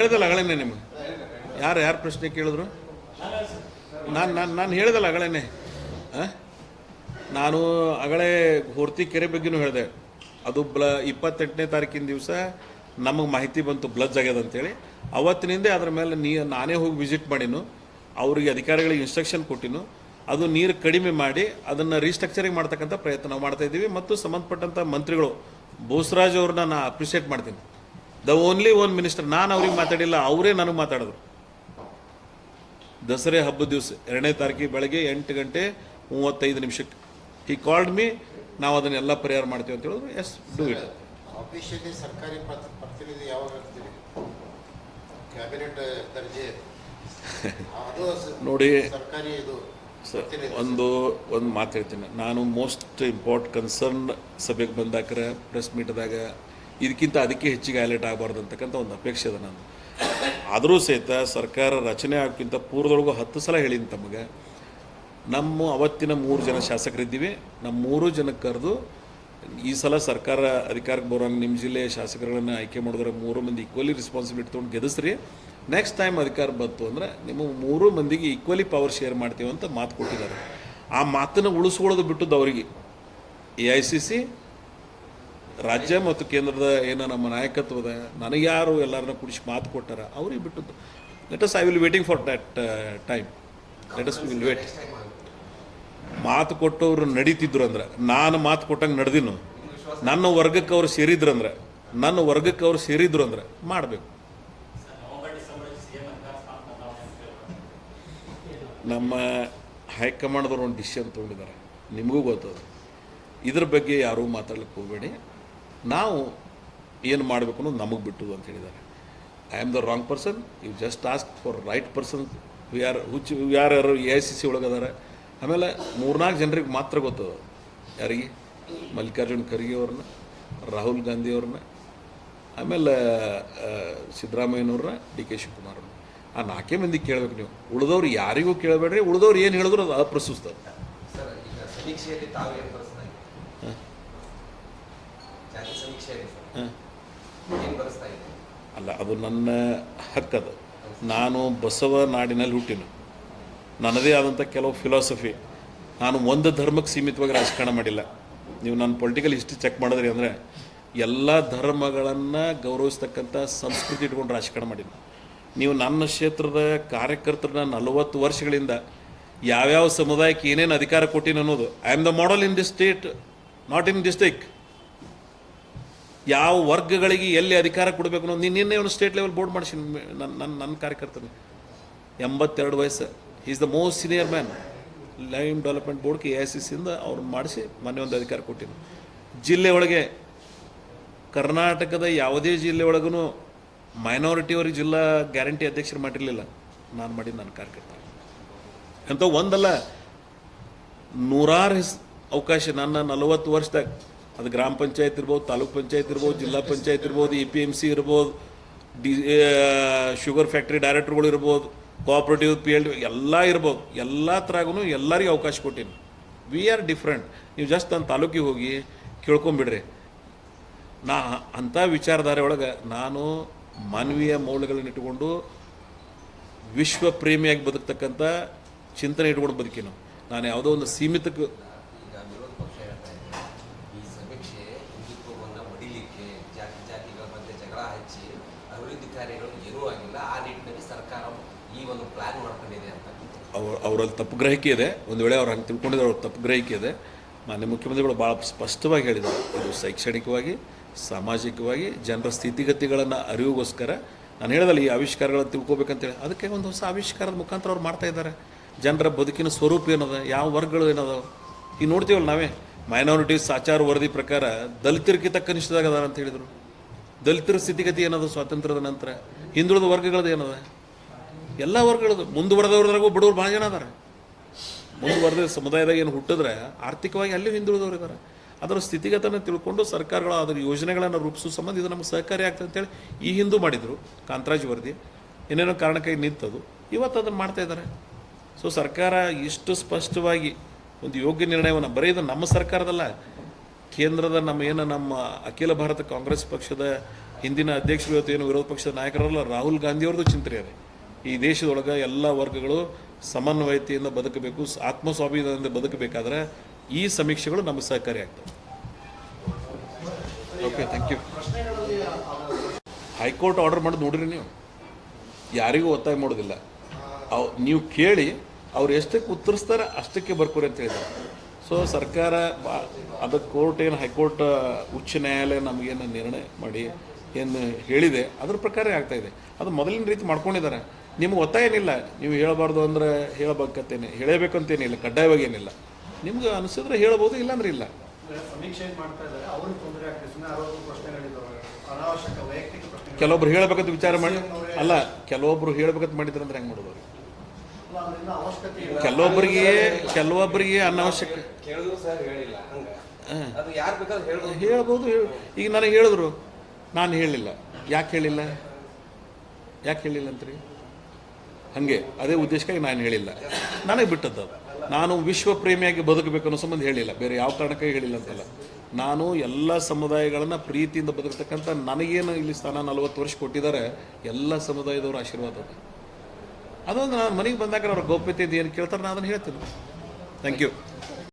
ಹೇಳ್ದಲ್ಲ ಅಗಳೇನೆ ನಿಮ್ಗೆ? ಯಾರು ಯಾರು ಪ್ರಶ್ನೆ ಕೇಳಿದ್ರು? ನಾನು ನಾನು ನಾನು ಹೇಳ್ದಲ್ಲ ಅಗಳೇನೆ? ನಾನು ಅಗಳೇ ಹೊರ್ತಿ ಕೆರೆ ಬಗ್ಗೆನೂ ಹೇಳಿದೆ. ಅದು ಬ್ಲ, ಇಪ್ಪತ್ತೆಂಟನೇ ತಾರೀಕಿನ ದಿವಸ ನಮಗೆ ಮಾಹಿತಿ ಬಂತು ಬ್ಲಜ್ ಆಗ್ಯದ ಅಂತೇಳಿ. ಅವತ್ತಿನಿಂದ ಅದ್ರ ಮೇಲೆ ನೀ, ನಾನೇ ಹೋಗಿ ವಿಸಿಟ್ ಮಾಡಿನು ಅವರಿಗೆ ಅಧಿಕಾರಿಗಳಿಗೆ ಇನ್ಸ್ಟ್ರಕ್ಷನ್ ಕೊಟ್ಟಿನು ಅದು ನೀರು ಕಡಿಮೆ ಮಾಡಿ ಅದನ್ನು ರೀಸ್ಟ್ರಕ್ಚರಿಂಗ್ ಮಾಡ್ತಕ್ಕಂಥ ಪ್ರಯತ್ನ ನಾವು ಮಾಡ್ತಾ ಇದ್ದೀವಿ. ಮತ್ತು ಸಂಬಂಧಪಟ್ಟಂಥ ಮಂತ್ರಿಗಳು, ಬೋಸರಾಜ್ ಅವ್ರನ್ನ ನಾನು ಅಪ್ರಿಷಿಯೇಟ್ ಮಾಡ್ತೀನಿ. ದ ಓನ್ಲಿ ಒನ್ ಮಿನಿಸ್ಟರ್ ನಾನು ಅವ್ರಿಗೆ ಮಾತಾಡಿಲ್ಲ ಅವರೇ ನನಗೆ ಮಾತಾಡಿದ್ರು ದಸರೆ ಹಬ್ಬದ ದಿವಸ ಎರಡನೇ ತಾರೀಕಿಗೆ ಬೆಳಗ್ಗೆ ಎಂಟು ಗಂಟೆ ಮೂವತ್ತೈದು ನಿಮಿಷಕ್ಕೆ. ಈ ಕಾಲ್ಡ್ ಮೀ ನಾವು ಅದನ್ನೆಲ್ಲ ಪರಿಹಾರ ಮಾಡ್ತೀವಿ ಅಂತ ಹೇಳಿದ್ರು ಎಸ್ ಡೂ ಇಟ್ ಸರ್ಕಾರಿ ಪ್ರತಿನಿಧಿ ಯಾವಾಗ ಕ್ಯಾಬಿನೆಟ್ ದರ್ಜೆ. ನೋಡಿ ಒಂದು ಒಂದು ಮಾತು ಹೇಳ್ತೀನಿ. ನಾನು ಮೋಸ್ಟ್ ಇಂಪಾರ್ಟ್ ಕನ್ಸರ್ನ್ ಸಭೆಗೆ ಬಂದಾಕ್ರೆ ಪ್ರೆಸ್ ಮೀಟ್ದಾಗ ಇದಕ್ಕಿಂತ ಅದಕ್ಕೆ ಹೆಚ್ಚಿಗೆ ಹೈಲೈಟ್ ಆಗಬಾರ್ದು ಅಂತಕ್ಕಂಥ ಒಂದು ಅಪೇಕ್ಷೆ ಅದ ನಾನು ಆದರೂ ಸಹಿತ ಸರ್ಕಾರ ರಚನೆ ಆಗೋಕ್ಕಿಂತ ಪೂರ್ವದೊಳಗೂ ಹತ್ತು ಸಲ ಹೇಳಿನಿ ತಮಗೆ. ನಮ್ಮ ಅವತ್ತಿನ ಮೂರು ಜನ ಶಾಸಕರಿದ್ದೀವಿ. ನಮ್ಮ ಮೂರು ಜನಕ್ಕೆ ಕರೆದು ಈ ಸಲ ಸರ್ಕಾರ ಅಧಿಕಾರಕ್ಕೆ ಬರೋಂಗೆ ನಿಮ್ಮ ಜಿಲ್ಲೆಯ ಶಾಸಕರುಗಳನ್ನು ಆಯ್ಕೆ ಮಾಡಿದ್ರೆ ಮೂರು ಮಂದಿ ಈಕ್ವಲಿ ರೆಸ್ಪಾನ್ಸಿಬಿಲಿಟಿ ತೊಗೊಂಡು ಗೆದಿಸ್ರಿ ನೆಕ್ಸ್ಟ್ ಟೈಮ್ ಅಧಿಕಾರ ಬಂತು ಅಂದರೆ ನಿಮ್ಮ ಮೂರು ಮಂದಿಗೆ ಈಕ್ವಲಿ ಪವರ್ ಶೇರ್ ಮಾಡ್ತೀವಿ ಅಂತ ಮಾತು ಕೊಟ್ಟಿದ್ದಾರೆ. ಆ ಮಾತನ್ನು ಉಳಿಸ್ಕೊಳ್ಳೋದು ಬಿಟ್ಟದ್ದು ಅವರಿಗೆ. ಎ ಐ ಸಿ ಸಿ ರಾಜ್ಯ ಮತ್ತು ಕೇಂದ್ರದ ಏನು ನಮ್ಮ ನಾಯಕತ್ವದ ನನಗೆ ಯಾರು ಎಲ್ಲರನ್ನ ಕುಡಿಸಿ ಮಾತು ಕೊಟ್ಟಾರ ಅವ್ರಿಗೆ ಬಿಟ್ಟದ್ದು. Let us I will waiting for that time let us will wait ಮಾತು ಕೊಟ್ಟವ್ರು ನಡೀತಿದ್ರು ಅಂದ್ರೆ, ನಾನು ಮಾತು ಕೊಟ್ಟಂಗೆ ನಡೆದಿನು ನನ್ನ ವರ್ಗಕ್ಕೆ ಅವ್ರು ಸೇರಿದ್ರು ಅಂದ್ರೆ, ನನ್ನ ವರ್ಗಕ್ಕೆ ಅವ್ರು ಸೇರಿದ್ರು ಅಂದ್ರೆ ಮಾಡಬೇಕು. ನಮ್ಮ ಹೈಕಮಾಂಡ್ದವ್ರು ಒಂದು ಡಿಸಿಷನ್ ತೊಗೊಂಡಿದ್ದಾರೆ. ನಿಮಗೂ ಗೊತ್ತದ ಇದ್ರ ಬಗ್ಗೆ ಯಾರೂ ಮಾತಾಡ್ಲಿಕ್ಕೆ ಹೋಗಬೇಡಿ. ನಾವು ಏನು ಮಾಡಬೇಕು ಅನ್ನೋದು ನಮಗೆ ಬಿಟ್ಟದು ಅಂತ ಹೇಳಿದ್ದಾರೆ. I am the wrong person you just ask for right person we are ಹುಚ್ಚು ಯಾರ್ಯಾರು ಎ ಐ ಸಿ ಸಿ ಒಳಗದಾರೆ. ಆಮೇಲೆ ಮೂರ್ನಾಲ್ಕು ಜನರಿಗೆ ಮಾತ್ರ ಗೊತ್ತದ ಯಾರಿಗೆ? ಮಲ್ಲಿಕಾರ್ಜುನ್ ಖರ್ಗೆ ಅವ್ರನ್ನ, ರಾಹುಲ್ ಗಾಂಧಿ ಅವ್ರನ್ನ, ಆಮೇಲೆ ಸಿದ್ದರಾಮಯ್ಯನವ್ರನ್ನ, ಡಿ ಕೆ ಶಿವಕುಮಾರ್ ಆ ನಾಲ್ಕೇ ಮಂದಿ ಕೇಳಬೇಕು ನೀವು. ಉಳಿದವ್ರು ಯಾರಿಗೂ ಕೇಳಬೇಡ್ರಿ. ಉಳಿದವ್ರು ಏನು ಹೇಳಿದ್ರು ಅದು ಅಪ್ರಸ್ತುತ. ಅಲ್ಲ ಅದು ನನ್ನ ಹಕ್ಕದು ನಾನು ಬಸವ ನಾಡಿನಲ್ಲಿ ಹುಟ್ಟಿನ ನನ್ನದೇ ಆದಂಥ ಕೆಲವು ಫಿಲಾಸಫಿ ನಾನು ಒಂದು ಧರ್ಮಕ್ಕೆ ಸೀಮಿತವಾಗಿ ರಾಜಕಾರಣ ಮಾಡಿಲ್ಲ. ನೀವು ನನ್ನ ಪೊಲಿಟಿಕಲ್ ಹಿಸ್ಟ್ರಿ ಚೆಕ್ ಮಾಡಿದ್ರಿ ಅಂದರೆ ಎಲ್ಲ ಧರ್ಮಗಳನ್ನು ಗೌರವಿಸ್ತಕ್ಕಂಥ ಸಂಸ್ಕೃತಿ ಇಟ್ಕೊಂಡು ರಾಜಕಾರಣ ಮಾಡಿಲ್ಲ ನೀವು ನನ್ನ ಕ್ಷೇತ್ರದ ಕಾರ್ಯಕರ್ತರನ್ನ ನಲವತ್ತು ವರ್ಷಗಳಿಂದ ಯಾವ್ಯಾವ ಸಮುದಾಯಕ್ಕೆ ಏನೇನು ಅಧಿಕಾರ ಕೊಟ್ಟಿನ ಅನ್ನೋದು I am the model in this state not in district ಯಾವ ವರ್ಗಗಳಿಗೆ ಎಲ್ಲಿ ಅಧಿಕಾರ ಕೊಡಬೇಕು ಅನ್ನೋದು ನೀನು ನಿನ್ನೆ ಒಂದು ಸ್ಟೇಟ್ ಲೆವೆಲ್ ಬೋರ್ಡ್ ಮಾಡಿಸಿ ನನ್ನ ನನ್ನ ನನ್ನ ಕಾರ್ಯಕರ್ತನ. ಎಂಬತ್ತೆರಡು ವಯಸ್ಸು. Is the most senior man lime development ಬೋರ್ಡ್ಗೆ A I C ಸಿಯಿಂದ ಅವ್ರನ್ನ ಮಾಡಿಸಿ ಮೊನ್ನೆ ಒಂದು ಅಧಿಕಾರ ಕೊಟ್ಟಿದ್ರು ಜಿಲ್ಲೆ ಒಳಗೆ ಕರ್ನಾಟಕದ ಯಾವುದೇ ಜಿಲ್ಲೆ ಒಳಗೂ ಮೈನಾರಿಟಿಯವರಿಗೆ ಜಿಲ್ಲಾ ಗ್ಯಾರಂಟಿ ಅಧ್ಯಕ್ಷರು ಮಾಡಿರಲಿಲ್ಲ. ನಾನು ಮಾಡಿದ್ದು ನನ್ನ ಕಾರ್ಯಕರ್ತ. ಅಂತ ಒಂದಲ್ಲ ನೂರಾರು ಅವಕಾಶ ನನ್ನ ನಲವತ್ತು ವರ್ಷದಾಗ ಅದು ಗ್ರಾಮ ಪಂಚಾಯತ್ ಇರ್ಬೋದು, ತಾಲೂಕ್ ಪಂಚಾಯತ್ ಇರ್ಬೋದು, ಜಿಲ್ಲಾ ಪಂಚಾಯತ್ ಇರ್ಬೋದು ಎ ಪಿ ಎಂ ಸಿ ಇರ್ಬೋದು, ಡಿ ಶುಗರ್ ಫ್ಯಾಕ್ಟ್ರಿ ಡೈರೆಕ್ಟರ್ಗಳು ಇರ್ಬೋದು ಕೋಆಪ್ರೇಟಿವ್ ಪಿ ಎಲ್ ಎಲ್ಲ ಇರ್ಬೋದು. ಎಲ್ಲ ಥರಾಗೂ ಎಲ್ಲರಿಗೂ ಅವಕಾಶ ಕೊಟ್ಟೀನಿ. ವಿ ಆರ್ ಡಿಫ್ರೆಂಟ್ ನೀವು ಜಸ್ಟ್ ನನ್ನ ತಾಲೂಕಿಗೆ ಹೋಗಿ ಕೇಳ್ಕೊಂಬಿಡ್ರಿ. ನಾ, ಅಂಥ ವಿಚಾರಧಾರೆ ಒಳಗೆ ನಾನು ಮಾನವೀಯ ಮೌಲ್ಯಗಳನ್ನ ಇಟ್ಟುಕೊಂಡು ವಿಶ್ವ ಪ್ರೇಮಿಯಾಗಿ ಬದುಕ್ತಕ್ಕಂಥ ಚಿಂತನೆ ಇಟ್ಕೊಂಡು ಬದುಕಿನ. ನಾನು ಯಾವುದೋ ಒಂದು ಸೀಮಿತಕ್ಕೆ ಏನೂ ಆಗಿಲ್ಲ ಆ ನಿಟ್ಟಿನಲ್ಲಿ ಸರ್ಕಾರ ಈ ಒಂದು ಪ್ಲಾನ್ ಮಾಡ್ಕೊಂಡಿದೆ ಅಂತ ಅವ್ರ ಅವರಲ್ಲಿ ತಪ್ಪು ಗ್ರಹಿಕೆ ಇದೆ. ಒಂದು ವೇಳೆ ಅವ್ರು ಹಂಗೆ ತಿಳ್ಕೊಂಡಿದ್ರೆ, ಅವ್ರ ತಪ್ಪು ಗ್ರಹಿಕೆ ಇದೆ. ಮಾನ್ಯ ಮುಖ್ಯಮಂತ್ರಿಗಳು ಭಾಳ ಸ್ಪಷ್ಟವಾಗಿ ಹೇಳಿದರು ಇದು ಶೈಕ್ಷಣಿಕವಾಗಿ, ಸಾಮಾಜಿಕವಾಗಿ, ಜನರ ಸ್ಥಿತಿಗತಿಗಳನ್ನು ಅರಿವಿಗೋಸ್ಕರ. ನಾನು ಹೇಳಿದಲ್ಲ ಈ ಆವಿಷ್ಕಾರಗಳನ್ನು ತಿಳ್ಕೊಬೇಕಂತೇಳಿ ಅದಕ್ಕೆ ಒಂದು ಹೊಸ ಆವಿಷ್ಕಾರದ ಮುಖಾಂತರ ಅವ್ರು ಮಾಡ್ತಾ ಇದ್ದಾರೆ. ಜನರ ಬದುಕಿನ ಸ್ವರೂಪ ಏನದ, ಯಾವ ವರ್ಗಗಳು ಏನದ? ಈಗ ನೋಡ್ತೀವಲ್ಲ ನಾವೇ ಮೈನಾರಿಟೀಸ್ ಆಚಾರ ವರದಿ ಪ್ರಕಾರ ದಲಿತರಿಗಿಂತ ಕನಿಷ್ಠದಾಗ ಅಂತ ಹೇಳಿದರು. ದಲಿತರ ಸ್ಥಿತಿಗತಿ ಏನದ? ಸ್ವಾತಂತ್ರ್ಯದ ನಂತರ. ಹಿಂದುಳಿದ ವರ್ಗಗಳದ್ದು ಏನದ? ಎಲ್ಲ ವರ್ಗಗಳದು ಮುಂದುವರೆದವ್ರದ್ರಾಗೂ ಬಡವ್ರು ಭಾಳ ಜನ ಅದಾರೆ. ಮುಂದುವರೆದ ಸಮುದಾಯದಾಗ ಏನು ಹುಟ್ಟಿದ್ರೆ ಆರ್ಥಿಕವಾಗಿ ಅಲ್ಲಿ ಹಿಂದುಳಿದವ್ರು ಇದ್ದಾರೆ ಅದರ ಸ್ಥಿತಿಗತನ ತಿಳ್ಕೊಂಡು ಸರ್ಕಾರಗಳು ಅದರ ಯೋಜನೆಗಳನ್ನು ರೂಪಿಸೋ ಸಂಬಂಧ ಇದು ನಮಗೆ ಸಹಕಾರಿ ಆಗ್ತದೆ ಅಂತೇಳಿ ಈ ಹಿಂದೂ ಮಾಡಿದರು. ಕಾಂತರಾಜ್ ವರದಿ. ಏನೇನೋ ಕಾರಣಕ್ಕಾಗಿ ನಿಂತದು. ಇವತ್ತು ಅದನ್ನು ಮಾಡ್ತಾ ಇದ್ದಾರೆ ಸೊ ಸರ್ಕಾರ ಇಷ್ಟು ಸ್ಪಷ್ಟವಾಗಿ ಒಂದು ಯೋಗ್ಯ ನಿರ್ಣಯವನ್ನು ಬರೀ ನಮ್ಮ ಸರ್ಕಾರದಲ್ಲ. ಕೇಂದ್ರದ ನಮ್ಮ ಏನು ನಮ್ಮ ಅಖಿಲ ಭಾರತ ಕಾಂಗ್ರೆಸ್ ಪಕ್ಷದ ಹಿಂದಿನ ಅಧ್ಯಕ್ಷರು ಇವತ್ತು ಏನು ವಿರೋಧ ಪಕ್ಷದ ನಾಯಕರಲ್ಲ ರಾಹುಲ್ ಗಾಂಧಿಯವ್ರದ್ದು ಚಿಂತನೆ ಅದೇ. ಈ ದೇಶದೊಳಗೆ ಎಲ್ಲ ವರ್ಗಗಳು ಸಮನ್ವಯತೆಯಿಂದ ಬದುಕಬೇಕು ಆತ್ಮಸ್ವಾಭಿಮಾನದಿಂದ ಬದುಕಬೇಕಾದ್ರೆ ಈ ಸಮೀಕ್ಷೆಗಳು ನಮಗೆ ಸಹಕಾರಿ ಆಗ್ತವೆ. Okay thank you high court order ಮಾಡೋದು ನೋಡ್ರಿ ನೀವು. ಯಾರಿಗೂ ಒತ್ತಾಯ ಮಾಡೋದಿಲ್ಲ. ಅವ್ ನೀವು ಕೇಳಿ ಅವ್ರು ಎಷ್ಟಕ್ಕೆ ಉತ್ತರಿಸ್ತಾರೆ ಅಷ್ಟಕ್ಕೆ ಬರ್ಕೋರಿ ಅಂತ ಹೇಳಿದ್ದಾರೆ ಸೊ ಸರ್ಕಾರ ಅದು ಅದಕ್ಕೆ ಕೋರ್ಟ್ ಏನು ಹೈಕೋರ್ಟ್ ಉಚ್ಚ ನ್ಯಾಯಾಲಯ ನಮಗೇನು ನಿರ್ಣಯ ಮಾಡಿ ಏನು ಹೇಳಿದೆ ಅದ್ರ ಪ್ರಕಾರ ಆಗ್ತಾ ಇದೆ. ಅದು ಮೊದಲಿನ ರೀತಿ ಮಾಡ್ಕೊಂಡಿದ್ದಾರೆ. ನಿಮ್ಗೆ ಒತ್ತಾಯ ಏನಿಲ್ಲ. ನೀವು ಹೇಳಬಾರ್ದು ಅಂದ್ರೆ ಹೇಳಬೇಕಂತೇನೆ ಹೇಳಬೇಕಂತೇನಿಲ್ಲ ಕಡ್ಡಾಯವಾಗಿ ಏನಿಲ್ಲ. ನಿಮ್ಗೆ ಅನಿಸಿದ್ರೆ ಹೇಳ್ಬೋದು ಇಲ್ಲಾಂದ್ರೆ ಇಲ್ಲ. ಕೆಲವೊಬ್ರು ಹೇಳ್ಬೇಕಂತ ವಿಚಾರ ಮಾಡಿ ಅಲ್ಲ ಕೆಲವೊಬ್ರು ಹೇಳ್ಬೇಕಂತ ಮಾಡಿದ್ರೆ ಅಂದ್ರೆ ಹೆಂಗೆ ಮಾಡೋದು ಕೆಲವೊಬ್ಬರಿಗೆ ಕೆಲವೊಬ್ಬರಿಗೆ ಅನಾವಶ್ಯಕ ಕೇಳಿದ್ರು ಸರ್ ಹೇಳಿಲ್ಲ ಹಂಗ. ಅದು ಯಾರು ಬೇಕಾದ್ರೂ ಹೇಳ್ಬೋದು. ಹೇಳ್ಬೋದು ಈಗ ನನಗೆ ಹೇಳಿದ್ರು ನಾನು ಹೇಳಿಲ್ಲ. ಯಾಕೆ ಹೇಳಿಲ್ಲ? ಯಾಕೆ ಹೇಳಿಲ್ಲ ಅಂತ್ರಿ? ಹಾಗೆ ಅದೇ ಉದ್ದೇಶಕ್ಕಾಗಿ ನಾನು ಹೇಳಿಲ್ಲ. ನನಗೆ ಬಿಟ್ಟದ್ದು ಅದು. ನಾನು ವಿಶ್ವ ಪ್ರೇಮಿಯಾಗಿ ಬದುಕಬೇಕು ಅನ್ನೋ ಸಂಬಂಧ ಹೇಳಿಲ್ಲ. ಬೇರೆ ಯಾವ ಕಾರಣಕ್ಕಾಗಿ ಹೇಳಿಲ್ಲ ಅಂತಲ್ಲ. ನಾನು ಎಲ್ಲ ಸಮುದಾಯಗಳನ್ನು ಪ್ರೀತಿಯಿಂದ ಬದುಕತಕ್ಕಂಥ ನನಗೇನು ಇಲ್ಲಿ ಸ್ಥಾನ ನಲವತ್ತು ವರ್ಷ ಕೊಟ್ಟಿದ್ದಾರೆ ಎಲ್ಲ ಸಮುದಾಯದವರ ಆಶೀರ್ವಾದ ಅದು. ಅದೊಂದು ನಾನು ಮನೆಗೆ ಬಂದಾಗ ಅವ್ರ ಗೌಪ್ಯತೆ ಏನು ಕೇಳ್ತಾರೆ ನಾನು ಅದನ್ನು ಹೇಳ್ತೀನಿ. Thank you